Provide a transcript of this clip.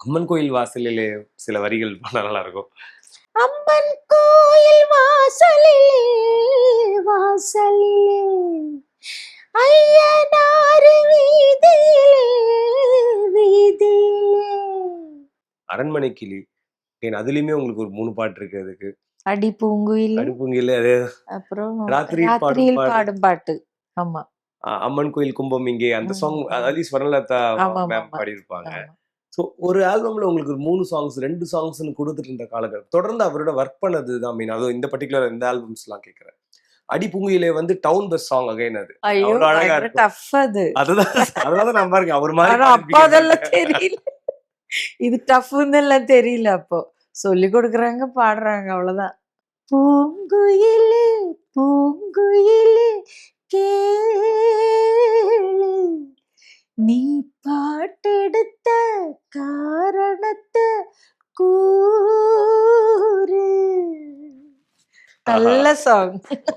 அம்மன் கோயில் வாசலிலே சில வரிகள் பாட நல்லா இருக்கும் அம்மன் கோயில் வாசலிலே வாசலிலே ஐயனாறு வீதியிலே வீதியிலே. அரண்மனை கிளி. ஏன் அதுலயுமே உங்களுக்கு ஒரு மூணு பாட்டு இருக்கு அதுக்கு. அடி பூங்குயில் அடுப்புங்கில அது அப்புறம் ராத்திரியில் பாடும் பாட்டு. ஆமா. அம்மன் கோயில் கும்பம் இங்கே அந்த சாங் ம். அலி ஸ்வர்ணலதா ஆமா, மேம் ஆமா. பாடியிருப்பாங்க. ஸோ ஒரு ஆல்பம்ல உங்களுக்கு ஒரு மூணு சாங்ஸ் ரெண்டு சாங்ஸ்னு கொடுத்துட்டு இருந்த காலங்கள் தொடர்ந்து அவரோட ஒர்க் பண்ணது தான் மீன் அதுவும் இந்த பர்டிகுலர் இந்த ஆல்பம்ஸ்லாம் கேட்குறேன் அடி பூங்குயிலே வந்து டவுன் பஸ் சாங் அகைன் அது. அழகா அதுதான் அதனால நான் பாருங்க அவர் மாதிரி அப்ப. அதெல்லாம் தெரியல. இது டஃப்னு எல்லாம் தெரியல அப்போ. சொல்லி கொடுக்குறாங்க பாடுறாங்க அவ்வளவுதான். பூங்குயிலே பூங்குயிலே கேளு. நீ பாட்டெடுத்த காரணத்தை கூறு நல்ல சாங்